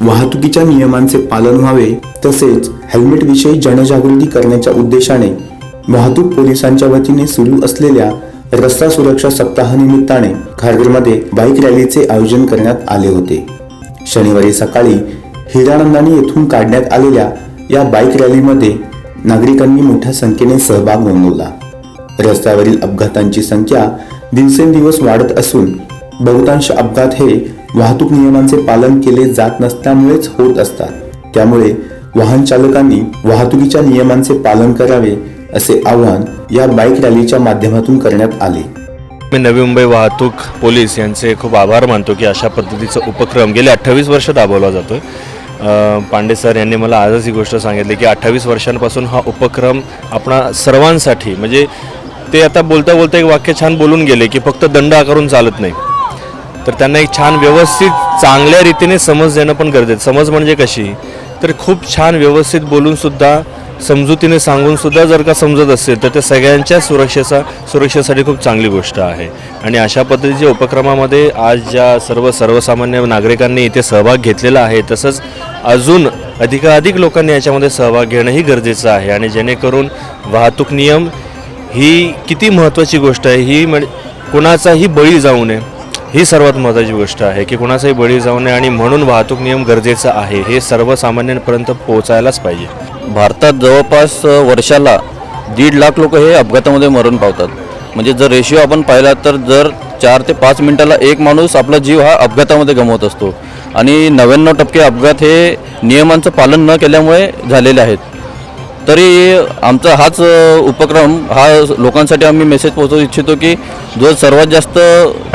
वाहतुकीच्या नियमांचे पालन व्हावे तसेच हेल्मेटविषयी जनजागृती करण्याच्या उद्देशाने वाहतूक पोलिसांच्या वतीने सुरू असलेल्या रस्ता सुरक्षा सप्ताहानिमित्ताने खारघरमध्ये बाईक रॅलीचे आयोजन करण्यात आले होते. शनिवारी सकाळी हिरानंदानी येथून काढण्यात आलेल्या या बाईक रॅलीमध्ये नागरिकांनी मोठ्या संख्येने सहभाग नोंदवला. रस्त्यावरील अपघातांची संख्या दिवसेंदिवस वाढत असून बहुतांश अपघात हे वाहतूक नियमांचे पालन केले जात नसल्यामुळेच होत असतात. त्यामुळे वाहन चालकांनी वाहतुकीच्या नियमांचे पालन करावे असे आवाहन या बाईक रॅलीच्या माध्यमातून करण्यात आले. मी नवी मुंबई वाहतूक पोलीस यांचे खूप आभार मानतो की अशा पद्धतीचा उपक्रम गेले अठ्ठावीस वर्ष दाबवला जातो पांडे सर यांनी मला आजच ही गोष्ट सांगितली की अठ्ठावीस वर्षांपासून हा उपक्रम आपणा सर्वांसाठी म्हणजे ते आता बोलता बोलता एक वाक्य छान बोलून गेले की फक्त दंड आकारून चालत नाही. तर त्यांना एक छान व्यवस्थित चांगल्या रीतीने समज देणं पण गरजेचं समज म्हणजे कशी? तर खूप छान व्यवस्थित बोलूनसुद्धा समजुतीने सांगूनसुद्धा जर का समजत असेल तर ते सगळ्यांच्या सुरक्षेचा सुरक्षेसाठी खूप चांगली गोष्ट आहे. आणि अशा पद्धतीच्या उपक्रमामध्ये आज ज्या सर्व सर्वसामान्य नागरिकांनी इथे सहभाग घेतलेला आहे तसंच अजून अधिकाधिक लोकांनी याच्यामध्ये सहभाग घेणंही गरजेचं आहे. आणि जेणेकरून वाहतूक नियम ही किती महत्त्वाची गोष्ट आहे ही म्हणजे कुणाचाही बळी जाऊ नये. ही सर्वात महत्त्वाची गोष्ट आहे की कुणाचाही बळी जाऊ नये आणि म्हणून वाहतूक नियम गरजेचं आहे हे सर्वसामान्यांपर्यंत पोहोचायलाच पाहिजे. भारतात जवळपास वर्षाला दीड लाख लोक हे अपघातामध्ये मरण पावतात. म्हणजे जर रेशिओ आपण पाहिला तर जर चार ते पाच मिनिटाला एक माणूस आपला जीव हा अपघातामध्ये गमावत असतो. आणि नव्याण्णव टक्के अपघात हे नियमांचं पालन न केल्यामुळे झालेले आहेत. तरी आमचा हाच उपक्रम हा लोकांसाठी आम्ही मेसेज पोहोचवू इच्छितो की जो सर्वात जास्त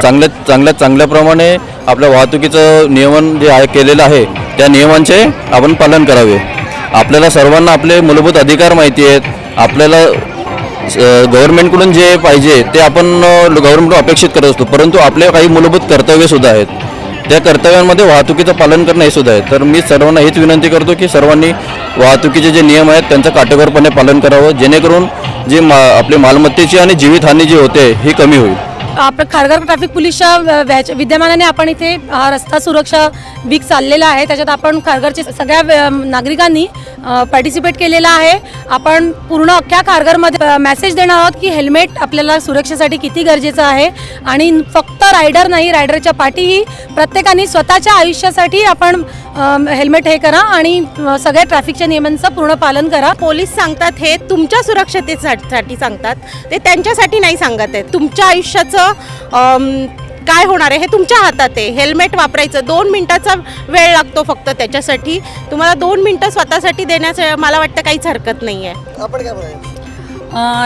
चांगल्या चांगल्या चांगल्याप्रमाणे आपल्या वाहतुकीचं नियमन जे आहे केलेलं आहे त्या नियमांचे आपण पालन करावे. आपल्याला सर्वांना आपले मूलभूत अधिकार माहिती आहेत. आपल्याला गव्हर्नमेंटकडून जे पाहिजे ते आपण गव्हर्नमेंटकडून अपेक्षित करत असतो. परंतु आपले काही मूलभूत कर्तव्यसुद्धा आहेत. त्या कर्तव्यांमध्ये वाहतुकीचं पालन करणं हे सुद्धा आहे. तर मी सर्वांना हीच विनंती करतो की सर्वांनी वाहतुकीचे जे नियम आहेत त्यांचं काटेकोरपणे पालन करावं जेणेकरून जे मा आपली मालमत्तेची आणि जीवितहानी जी होते ही कमी होईल. आपण खारघर ट्रॅफिक पोलीसच्या विद्यमानाने आपण इथे हा रस्ता सुरक्षा वीक चाललेला आहे. त्याच्यात आपण खारघरचे सगळ्या नागरिकांनी पार्टिसिपेट केलेला आहे. आपण पूर्ण अख्ख्या खारघरमध्ये मेसेज देणार आहोत की हेल्मेट आपल्याला सुरक्षेसाठी किती गरजेचं आहे. आणि फक्त रायडर नाही रायडरच्या पाठीही प्रत्येकाने स्वतःच्या आयुष्यासाठी आपण हेल्मेट हे करा आणि सगळ्या ट्रॅफिकच्या नियमांचं पूर्ण पालन करा. पोलीस सांगतात हे तुमच्या सुरक्षतेसाठी सांगतात. ते त्यांच्यासाठी नाही सांगत आहेत. तुमच्या आयुष्याचं काय होणार आहे हे तुमच्या हातात आहे. हेल्मेट वापरायचं दोन मिनटाचा वेळ लागतो फक्त त्याच्यासाठी. तुम्हाला दोन मिनटं स्वतःसाठी देण्याचं मला वाटतं काहीच हरकत नाही आहे अ,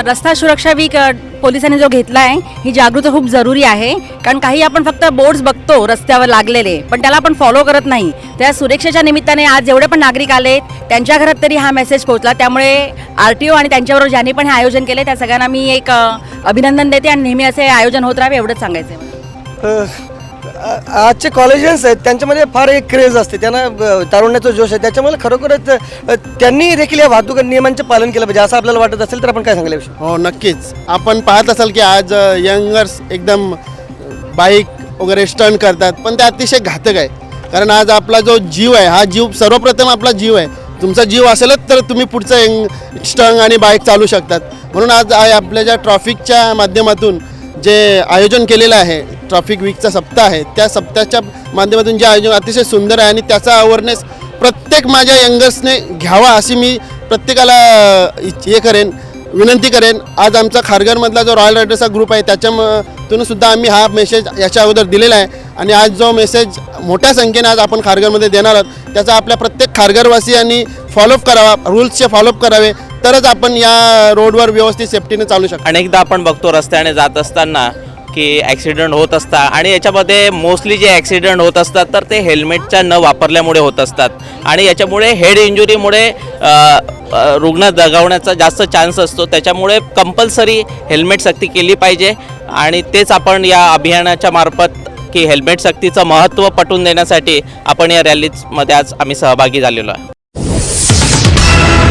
रस्ता सुरक्षा वीक पोलिसांनी जो घेतला आहे ही जागृती खूप जरुरी आहे. कारण काही आपण फक्त बोर्ड्स बघतो रस्त्यावर लागलेले पण त्याला आपण फॉलो करत नाही. त्या सुरक्षेच्या निमित्ताने आज जेवढे पण नागरिक आले त्यांच्या घरात तरी हा मेसेज पोहोचला. त्यामुळे आर टी ओ आणि त्यांच्याबरोबर ज्यांनी पण हे आयोजन केले त्या सगळ्यांना मी एक अभिनंदन देते आणि नेहमी असे आयोजन होत राहावे एवढंच सांगायचं आहे आजचे कॉलेजेस आहेत त्यांच्यामध्ये फार एक क्रेज असते. त्यांना तारुण्याचा जोश आहे. त्याच्यामुळे खरोखरच त्यांनी देखील या वाहतूक नियमांचे पालन केलं पाहिजे. असं आपल्याला वाटत असेल तर आपण काय सांगले हो नक्कीच. आपण पाहत असाल की आज यंगर्स एकदम बाईक वगैरे स्टंट करतात. पण ते अतिशय घातक आहे. कारण आज आपला जो जीव आहे हा जीव सर्वप्रथम आपला जीव आहे. तुमचा जीव असेलच तर तुम्ही पुढचं यंग स्टंग आणि बाईक चालू शकतात. म्हणून आज आपल्या ज्या ट्रॉफिकच्या माध्यमातून जे आयोजन केलेलं आहे ट्रॅफिक वीकचा सप्ताह आहे. त्या सप्ताहाच्या माध्यमातून जे आयोजन अतिशय सुंदर आहे आणि त्याचा अवेअरनेस प्रत्येक माझ्या यंगर्सने घ्यावा अशी मी प्रत्येकाला हे करेन विनंती करेन. आज आमचा खारघरमधला जो रॉयल रायडर्सचा ग्रुप आहे त्याच्यातून सुद्धा आम्ही हा मेसेज याच्या अगोदर दिलेला आहे. आणि आज जो मेसेज मोठ्या संख्येने आज आपण खारघरमध्ये देणार आहोत त्याचा आपल्या प्रत्येक खारघरवासियांनी फॉलोअप करावा रूल्सचे फॉलोअप करावे तरच आपण या रोडवर व्यवस्थित सेफ्टीने चालू शकतो. अनेकदा आपण बघतो रस्त्याने जात असताना की ॲक्सिडेंट होत असतात आणि याच्यामध्ये मोस्टली जे ॲक्सिडेंट होत असतात तर ते हेल्मेटच्या न वापरल्यामुळे होत असतात. आणि याच्यामुळे हेड इंजुरीमुळे रुग्ण दगावण्याचा जास्त चान्स असतो. त्याच्यामुळे कंपल्सरी हेल्मेट सक्ती केली पाहिजे आणि तेच आपण या अभियानाच्या मार्फत की हेल्मेट सक्तीचं महत्त्व पटवून देण्यासाठी आपण या रॅलीमध्ये आज आम्ही सहभागी झालेलो आहे